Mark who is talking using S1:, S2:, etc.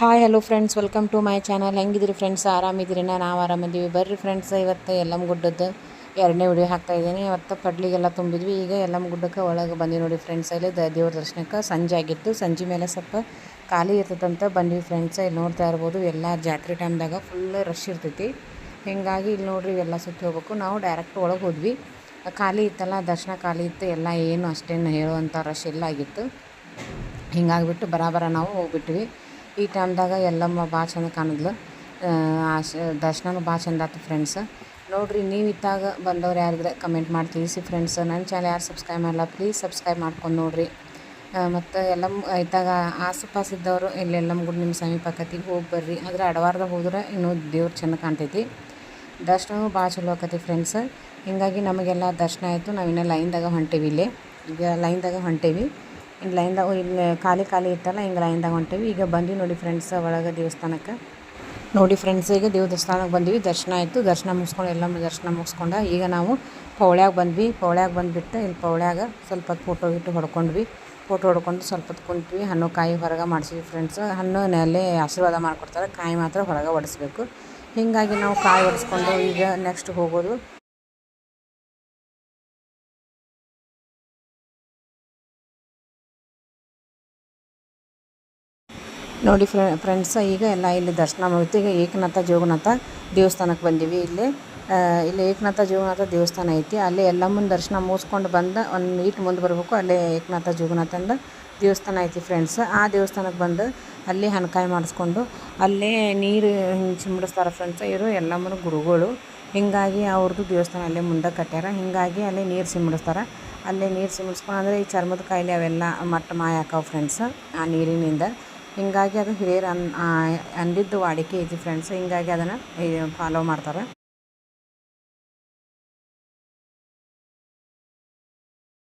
S1: Hi hello friends welcome to my channel ಹೆಂಗಿದ್ರಿ friends ಆರಾಮಿದ್ದೀರಿ? ನಾವು ಆರಾಮಿದ್ದೀವಿ. ಬರ್ರಿ ಫ್ರೆಂಡ್ಸ್ ಇವತ್ತು ಎಲ್ಲಮ್ಮ ಗುಡ್ಡದ್ದು ಎರಡನೇ ವಿಡಿಯೋ ಹಾಕ್ತಾ ಇದ್ದೀನಿ. ಇವತ್ತು ಪಡ್ಲಿಗೆಲ್ಲ ತುಂಬಿದ್ವಿ. ಈಗ ಯಲ್ಲಮ್ಮ ಗುಡ್ಡಕ್ಕೆ ಒಳಗೆ ಬಂದ್ವಿ ನೋಡಿ ಫ್ರೆಂಡ್ಸ್ ಇಲ್ಲಿ ದೇವ್ರ ದರ್ಶನಕ್ಕೆ ಸಂಜೆ ಆಗಿತ್ತು. ಸಂಜೆ ಮೇಲೆ ಸ್ವಲ್ಪ ಖಾಲಿ ಇರ್ತದಂತ ಬಂದ್ವಿ ಫ್ರೆಂಡ್ಸ್ ಇಲ್ಲಿ ನೋಡ್ತಾ ಇರ್ಬೋದು ಎಲ್ಲ ಜಾತ್ರೆ ಟೈಮ್ದಾಗ ಫುಲ್ ರಶ್ ಇರ್ತೈತಿ. ಹೀಗಾಗಿ ಇಲ್ಲಿ ನೋಡ್ರಿ ಎಲ್ಲ ಸುತ್ತಿ ಹೋಗ್ಬೇಕು. ನಾವು ಡೈರೆಕ್ಟ್ ಒಳಗೆ ಹೋದ್ವಿ. ಖಾಲಿ ಇತ್ತಲ್ಲ, ದರ್ಶನ ಖಾಲಿ ಇತ್ತು. ಎಲ್ಲ ಏನು ಅಷ್ಟೇನು ಹೇಳುವಂಥ ರಶ್ ಇಲ್ಲ ಆಗಿತ್ತು. ಹಿಂಗಾಗ್ಬಿಟ್ಟು ಬರಾಬರ ನಾವು ಹೋಗ್ಬಿಟ್ವಿ. ಈ ಟೈಮ್ದಾಗ ಎಲ್ಲಮ್ಮ ಭಾಳ ಚಂದ ಕಾಣಿದ್ಲು. ಆಶ, ದರ್ಶನನೂ ಭಾಳ ಚಂದ ಆಯ್ತು ಫ್ರೆಂಡ್ಸ್ ನೋಡಿರಿ ನೀವು ಇದ್ದಾಗ ಬಂದವ್ರು ಯಾರಿದ್ರೆ ಕಮೆಂಟ್ ಮಾಡಿ ತಿಳಿಸಿ ಫ್ರೆಂಡ್ಸ್ ನನ್ನ ಚಾನಲ್ ಯಾರು ಸಬ್ಸ್ಕ್ರೈಬ್ ಮಾಡಲ್ಲ ಪ್ಲೀಸ್ ಸಬ್ಸ್ಕ್ರೈಬ್ ಮಾಡ್ಕೊಂಡು ನೋಡಿರಿ. ಮತ್ತು ಎಲ್ಲಮ್ಮ ಇದ್ದಾಗ ಆಸುಪಾಸಿದ್ದವರು ಇದ್ದವರು, ಇಲ್ಲಿ ಎಲ್ಲಮ್ಮ ಗುಡಿ ನಿಮ್ಮ ಸಮೀಪ ಆಕತಿ ಹೋಗಿ ಬರ್ರಿ. ಆದರೆ ಅಡವಾರ್ದಾಗ ಹೋದ್ರೆ ಇನ್ನೂ ದೇವ್ರು ಚೆಂದ ಕಾಣ್ತೈತಿ. ದರ್ಶನವೂ ಭಾಳ ಚಲೋ ಆಕತಿ ಫ್ರೆಂಡ್ಸ್ ಹೀಗಾಗಿ ನಮಗೆಲ್ಲ ದರ್ಶನ ಆಯಿತು. ನಾವಿನ್ನೂ ಲೈನ್ದಾಗ ಹೊಂಟೇವಿ ಇಲ್ಲಿ. ಈಗ ಲೈನ್ದಾಗ ಹೊಂಟೇವಿ. ಇನ್ನು ಲೈನ್ದಾಗ ಇಲ್ಲಿ ಖಾಲಿ ಖಾಲಿ ಇತ್ತಲ್ಲ, ಹಿಂಗೆ ಲೈನ್ದಾಗ ಹೊಂಟೀವಿ. ಈಗ ಬಂದ್ವಿ ನೋಡಿ ಫ್ರೆಂಡ್ಸ್ ಒಳಗೆ ದೇವಸ್ಥಾನಕ್ಕೆ. ನೋಡಿ ಫ್ರೆಂಡ್ಸ್ ಈಗ ದೇವ ದೇವಸ್ಥಾನಕ್ಕೆ ಬಂದ್ವಿ. ದರ್ಶನ ಆಯಿತು. ದರ್ಶನ ಮುಗಿಸ್ಕೊಂಡು ಎಲ್ಲ ದರ್ಶನ ಮುಗಿಸ್ಕೊಂಡು ಈಗ ನಾವು ಪೌಳ್ಯಾಗ ಬಂದ್ವಿ. ಪೌಳ್ಯಾಗ ಬಂದುಬಿಟ್ಟು ಇಲ್ಲಿ ಪೌಳ್ಯಾಗ ಸ್ವಲ್ಪ ಫೋಟೋ ಗಿಟ್ಟು ಹೊಡ್ಕೊಂಡ್ವಿ. ಫೋಟೋ ಹೊಡ್ಕೊಂಡು ಸ್ವಲ್ಪ ಕುಂತ್ವಿ. ಹಣ್ಣು ಕಾಯಿ ಹೊರಗೆ ಮಾಡಿಸಿದ್ವಿ ಫ್ರೆಂಡ್ಸ್ ಹಣ್ಣು ಅಲ್ಲೇ ಆಶೀರ್ವಾದ ಮಾಡಿಕೊಡ್ತಾರೆ. ಕಾಯಿ ಮಾತ್ರ ಹೊರಗೆ ಒಡಿಸ್ಬೇಕು. ಹೀಗಾಗಿ ನಾವು ಕಾಯಿ ಒಡಿಸ್ಕೊಂಡು ಈಗ ನೆಕ್ಸ್ಟ್ ಹೋಗೋದು. ನೋಡಿ ಫ್ರೆ ಫ್ರೆಂಡ್ಸ ಈಗ ಎಲ್ಲ ಇಲ್ಲಿ ದರ್ಶನ ಮುಗಿತು ಈಗ ಏಕನಾಥ ಜೋಗನಾಥ ದೇವಸ್ಥಾನಕ್ಕೆ ಬಂದೀವಿ ಇಲ್ಲಿ. ಇಲ್ಲಿ ಏಕನಾಥ ಜೋಗನಾಥ ದೇವಸ್ಥಾನ ಐತಿ. ಅಲ್ಲಿ ಮುಂದೆ ದರ್ಶನ ಮುಗಿಸ್ಕೊಂಡು ಬಂದ ಒಂದು ನೀಟ್ ಮುಂದೆ ಬರಬೇಕು. ಅಲ್ಲೇ ಏಕನಾಥ ಜೋಗನಾಥಂದು ದೇವಸ್ಥಾನ ಐತಿ ಫ್ರೆಂಡ್ಸ್ ಆ ದೇವಸ್ಥಾನಕ್ಕೆ ಬಂದು ಅಲ್ಲಿ ಹಣಕಾಯಿ ಮಾಡಿಸ್ಕೊಂಡು ಅಲ್ಲೇ ನೀರು ಹಿಂಗೆ ಫ್ರೆಂಡ್ಸ್ ಇವರು ಎಲ್ಲಮ್ಮನ ಗುರುಗಳು. ಹೀಗಾಗಿ ಅವ್ರದ್ದು ದೇವಸ್ಥಾನ ಅಲ್ಲೇ ಮುಂದೆ ಕಟ್ಟ್ಯಾರ ಹೀಗಾಗಿ ಅಲ್ಲೇ ನೀರು ಸಿಂಬಡಿಸ್ತಾರೆ ಅಲ್ಲೇ ನೀರು ಸಿಂಬಡಿಸ್ಕೊಂಡು ಅಂದರೆ ಈ ಚರ್ಮದ ಕಾಯಿಲೆ ಅವೆಲ್ಲ ಮಟ್ಟ ಮಾಯಾಕವು ಫ್ರೆಂಡ್ಸ್ ಆ ನೀರಿನಿಂದ. ಹೀಗಾಗಿ ಅದು ಹಿರಿಯರು ಅನ್ ಅಂದಿದ್ದು ವಾಡಿಕೆ ಐತಿ ಫ್ರೆಂಡ್ಸ್ ಹೀಗಾಗಿ ಅದನ್ನು ಫಾಲೋ ಮಾಡ್ತಾರೆ.